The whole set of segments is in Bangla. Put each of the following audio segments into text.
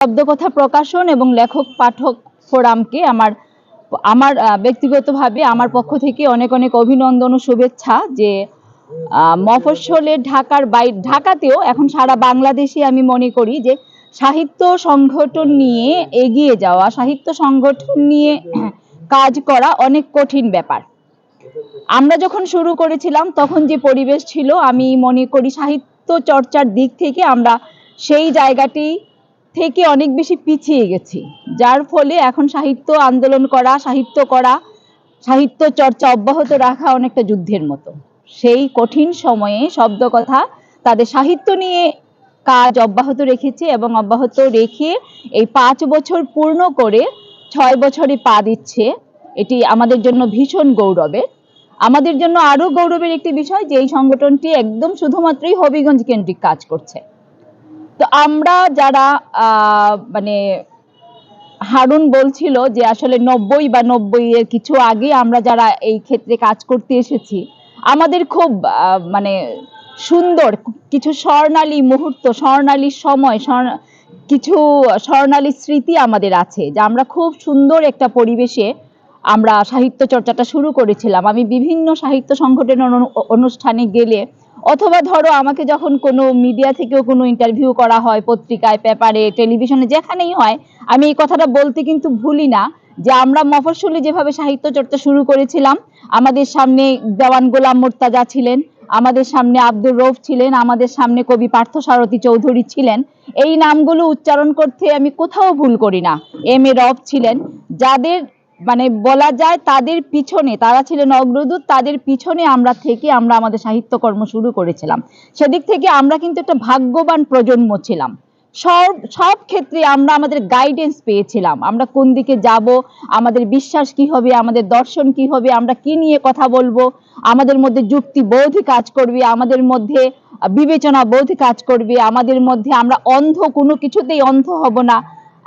শব্দকথা প্রকাশন এবং লেখক পাঠক ফোরামকে আমার আমার ব্যক্তিগতভাবে আমার পক্ষ থেকে অনেক অনেক অভিনন্দন ও শুভেচ্ছা যে আহ, মফস্বলে ঢাকার বাই ঢাকাতেও এখন সারা বাংলাদেশে আমি মনে করি যে সাহিত্য সংগঠন নিয়ে এগিয়ে যাওয়া সাহিত্য সংগঠন নিয়ে কাজ করা অনেক কঠিন ব্যাপার। আমরা যখন শুরু করেছিলাম তখন যে পরিবেশ ছিল আমি মনে করি সাহিত্য চর্চার দিক থেকে আমরা সেই জায়গাটি থেকে অনেক বেশি পিছিয়ে গেছি। যার ফলে এখন সাহিত্য আন্দোলন করা, সাহিত্য করা, সাহিত্য চর্চা অব্যাহত রাখা অনেকটা যুদ্ধের মতো। সেই কঠিন সময়ে শব্দ কথা তাদের সাহিত্য নিয়ে কাজ অব্যাহত রেখেছে এবং অব্যাহত রেখে এই পাঁচ বছর পূর্ণ করে ছয় বছরে পা দিচ্ছে। এটি আমাদের জন্য ভীষণ গৌরবের। আমাদের জন্য আরও গৌরবের একটি বিষয় যে এই সংগঠনটি একদম শুধুমাত্রই হবিগঞ্জ কেন্দ্রিক কাজ করছে। তো আমরা যারা মানে হারুন বলছিল যে আসলে নব্বই বা নব্বই এর কিছু আগে আমরা যারা এই ক্ষেত্রে কাজ করতে এসেছি, আমাদের খুব মানে সুন্দর কিছু স্বর্ণালী মুহূর্ত, স্বর্ণালী সময়, স্বর্ণ- কিছু স্বর্ণালী স্মৃতি আমাদের আছে, যে আমরা খুব সুন্দর একটা পরিবেশে আমরা সাহিত্য চর্চাটা শুরু করেছিলাম। আমি বিভিন্ন সাহিত্য সংগঠনের অনু- অনুষ্ঠানে গেলে অথবা ধরো আমাকে যখন কোনো মিডিয়া থেকেও কোনো ইন্টারভিউ করা হয়, পত্রিকায় পেপারে টেলিভিশনে যেখানেই হয়, আমি এই কথাটা বলতে কিন্তু ভুলি না যে আমরা মফস্বলে যেভাবে সাহিত্য চর্চা শুরু করেছিলাম, আমাদের সামনে দেওয়ান গোলাম মোর্তাজা ছিলেন, আমাদের সামনে আব্দুর রৌফ ছিলেন, আমাদের সামনে কবি পার্থ সারথী চৌধুরী ছিলেন। এই নামগুলো উচ্চারণ করতে আমি কোথাও ভুল করি না। এম এ রব ছিলেন। যাদের মানে বলা যায় তাদের পিছনে, তারা ছিলেন অগ্রদূত, তাদের পিছনে আমরা থেকে আমরা আমাদের সাহিত্যকর্ম শুরু করেছিলাম। সেদিক থেকে আমরা কিন্তু একটা ভাগ্যবান প্রজন্ম ছিলাম। সব সব ক্ষেত্রে আমরা আমাদের গাইডেন্স পেয়েছিলাম। আমরা কোন দিকে যাব, আমাদের বিশ্বাস কি হবে, আমাদের দর্শন কি হবে, আমরা কি নিয়ে কথা বলব, আমাদের মধ্যে যুক্তি বোধ কাজ করবে, আমাদের মধ্যে বিবেচনা বোধ কাজ করবে, আমাদের মধ্যে আমরা অন্ধ কোনো কিছুতেই অন্ধ হব না।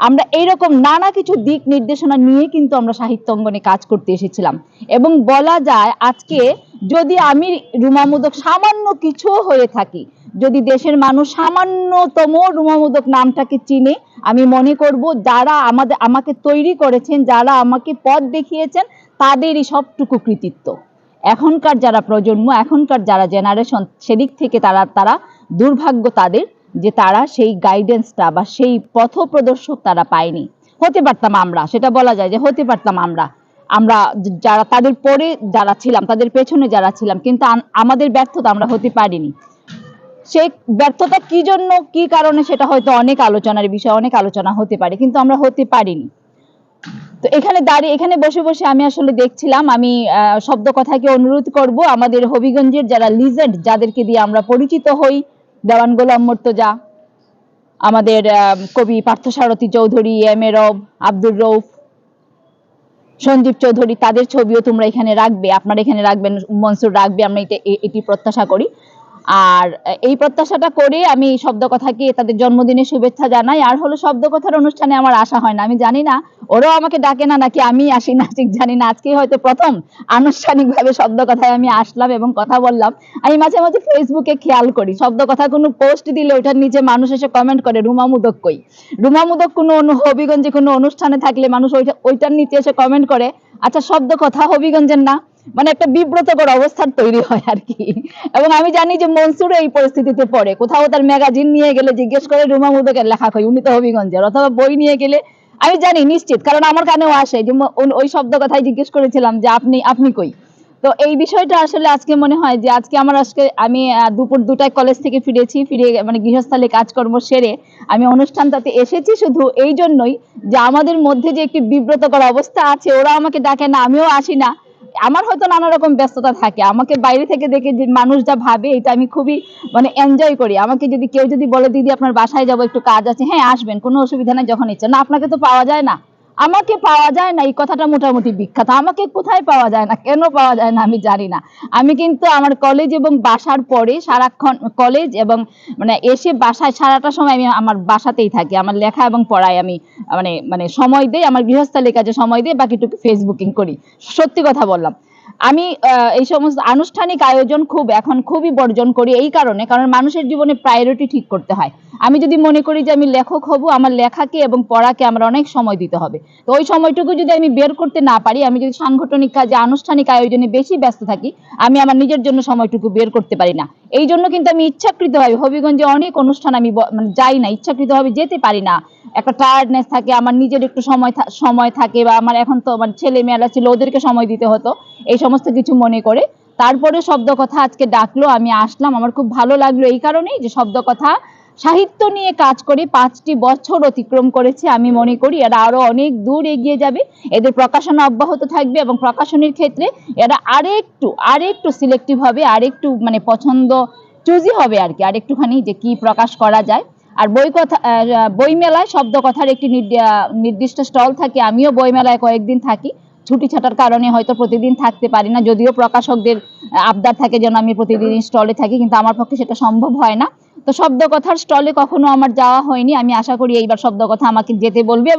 আমরা এইরকম নানা কিছু দিক নির্দেশনা নিয়ে কিন্তু আমরা সাহিত্য অঙ্গনে কাজ করতে এসেছিলাম। এবং বলা যায় আজকে যদি আমি রুমামুদক সামান্য কিছু হয়ে থাকি, যদি দেশের মানুষ সামান্যতম রুমামুদক নামটাকে চিনে, আমি মনে করব যারা আমাদের, আমাকে তৈরি করেছেন, যারা আমাকে পথ দেখিয়েছেন, তাদেরই সবটুকু কৃতিত্ব। এখনকার যারা প্রজন্ম, এখনকার যারা জেনারেশন সেদিক থেকে তারা তারা দুর্ভাগ্য তাদের যে তারা সেই গাইডেন্সটা বা সেই পথ প্রদর্শক তারা পায়নি। হতে পারতাম আমরা, সেটা বলা যায় যে হতে পারতাম আমরা। আমরা যারা তাদের পরে যারা ছিলাম, তাদের পেছনে যারা ছিলাম, কিন্তু আমাদের ব্যর্থতা আমরা হতে পারিনি। সেই ব্যর্থতা কি জন্য, কি কারণে, সেটা হয়তো অনেক আলোচনার বিষয়, অনেক আলোচনা হতে পারে, কিন্তু আমরা হতে পারিনি। তো এখানে দাঁড়িয়ে, এখানে বসে বসে আমি আসলে দেখছিলাম, আমি শব্দ কথাকে অনুরোধ করব, আমাদের হবিগঞ্জের যারা লিজেন্ড যাদেরকে দিয়ে আমরা পরিচিত হই দেওয়ান গোলাম মর্তজা, আমাদের কবি পার্থসারথী চৌধুরী, এম এ রব, আব্দুর রৌফ সঞ্জীব চৌধুরী, তাদের ছবিও তোমরা এখানে রাখবে, আপনারা এখানে রাখবেন, মনসুর রাখবে, আমরা এটা এটি প্রত্যাশা করি। আর এই প্রত্যাশাটা করে আমি শব্দ কথাকে তাদের জন্মদিনে শুভেচ্ছা জানাই। আর হলো শব্দ কথার অনুষ্ঠানে আমার আশা হয় না। আমি জানি না, ওরাও আমাকে ডাকে না, নাকি আমি আসি না, ঠিক জানি না। আজকে হয়তো প্রথম আনুষ্ঠানিকভাবে শব্দ কথায় আমি আসলাম এবং কথা বললাম। আমি মাঝে মাঝে ফেসবুকে খেয়াল করি শব্দ কথা কোনো পোস্ট দিলে ওইটার নিচে মানুষ এসে কমেন্ট করে, রুমা মুদক কই? রুমা মুদক কোনো হবিগঞ্জে কোনো অনুষ্ঠানে থাকলে মানুষ ওইটা, ওইটার নিচে এসে কমেন্ট করে আচ্ছা শব্দ কথা হবিগঞ্জের না? মানে একটা বিব্রতকর অবস্থার তৈরি হয় আর কি। এবং আমি জানি যে মনসুর এই পরিস্থিতিতে পড়ে। কোথাও তার ম্যাগাজিন নিয়ে গেলে জিজ্ঞেস করে রুমা মুদকের লেখা কই, উনি তো হবিগঞ্জের, অথবা বই নিয়ে গেলে, আমি জানি, নিশ্চিত, কারণ আমার কানেও আসে যে ওই শব্দ কথাই জিজ্ঞেস করেছিলাম যে আপনি আপনি কই? তো এই বিষয়টা আসলে আজকে মনে হয় যে আজকে আমার আজকে, আমি দুপুর দুটায় কলেজ থেকে ফিরেছি, ফিরে মানে গৃহস্থালে কাজকর্ম সেরে আমি অনুষ্ঠানটাতে এসেছি শুধু এই জন্যই যে আমাদের মধ্যে যে একটি বিব্রতকর অবস্থা আছে, ওরা আমাকে ডাকে না, আমিও আসি না। আমার হয়তো নানা রকম ব্যস্ততা থাকে। আমাকে বাইরে থেকে দেখে যে মানুষ যা ভাবে, এটা আমি খুবই মানে এনজয় করি। আমাকে যদি কেউ যদি বলে, দিদি, আপনার বাসায় যাব, একটু কাজ আছে। হ্যাঁ আসবেন, কোনো অসুবিধা নাই, যখন ইচ্ছা। না, আপনাকে তো পাওয়া যায় না। আমাকে পাওয়া যায় না, এই কথাটা মোটামুটি বিখ্যাত। আমাকে কোথায় পাওয়া যায় না, কেন পাওয়া যায় না আমি জানি না। আমি কিন্তু আমার কলেজ এবং বাসার পরে সারাক্ষণ কলেজ এবং মানে এসে বাসায় সারাটা সময় আমি আমার বাসাতেই থাকি। আমার লেখা এবং পড়ায় আমি মানে মানে সময় দেই, আমার গৃহস্থালী কাজে সময় দেই, বাকিটুকু ফেসবুকিং করি। সত্যি কথা বললাম। আমি এই সমস্ত আনুষ্ঠানিক আয়োজন খুব, এখন খুবই বর্জন করি এই কারণে, কারণ মানুষের জীবনে প্রায়োরিটি ঠিক করতে হয়। আমি যদি মনে করি যে আমি লেখক হব, আমার লেখাকে এবং পড়াকে আমার অনেক সময় দিতে হবে। তো ওই সময়টুকু যদি আমি বের করতে না পারি, আমি যদি সাংগঠনিক কাজে, আনুষ্ঠানিক আয়োজনে বেশি ব্যস্ত থাকি, আমি আমার নিজের জন্য সময়টুকু বের করতে পারি না। এই জন্য কিন্তু আমি ইচ্ছাকৃতভাবে হবিগঞ্জে অনেক অনুষ্ঠান আমি মানে যাই না, ইচ্ছাকৃতভাবে যেতে পারি না। একটা টায়ার্ডনেস থাকে, আমার নিজের একটু সময় সময় থাকে বা আমার এখন তো মানে ছেলে মেয়েরা ছিল, ওদেরকে সময় দিতে হতো, এই সমস্ত কিছু মনে করে। তারপরে শব্দ কথা আজকে ডাকলো, আমি আসলাম, আমার খুব ভালো লাগল এই কারণেই যে শব্দ কথা সাহিত্য নিয়ে কাজ করে পাঁচটি বছর অতিক্রম করেছে আমি মনে করি। এরা আরও অনেক দূর এগিয়ে যাবে। এদের প্রকাশনা অব্যাহত থাকবে এবং প্রকাশনীর ক্ষেত্রে এরা আরেকটু আরেকটু সিলেক্টিভ হবে, আরেকটু মানে পছন্দ চুজি হবে আর কি আরেকটুখানি যে কি প্রকাশ করা যায়। আর বই কথা বই মেলায় শব্দ কথার একটি নির্দিষ্ট স্টল থাকে। আমিও বই মেলায় কয়েকদিন থাকি। ছুটি ছাটার কারণে হয়তো প্রতিদিন থাকতে পারি না। যদিও প্রকাশকদের, আবদার থাকে যেন আমি প্রতিদিন স্টলে থাকি, কিন্তু আমার পক্ষে সেটা সম্ভব হয় না। তো শব্দ কথার স্টলে কখনো আমার যাওয়া হয়নি। আমি আশা করি এইবার শব্দ কথা আমাকে যেতে বলবে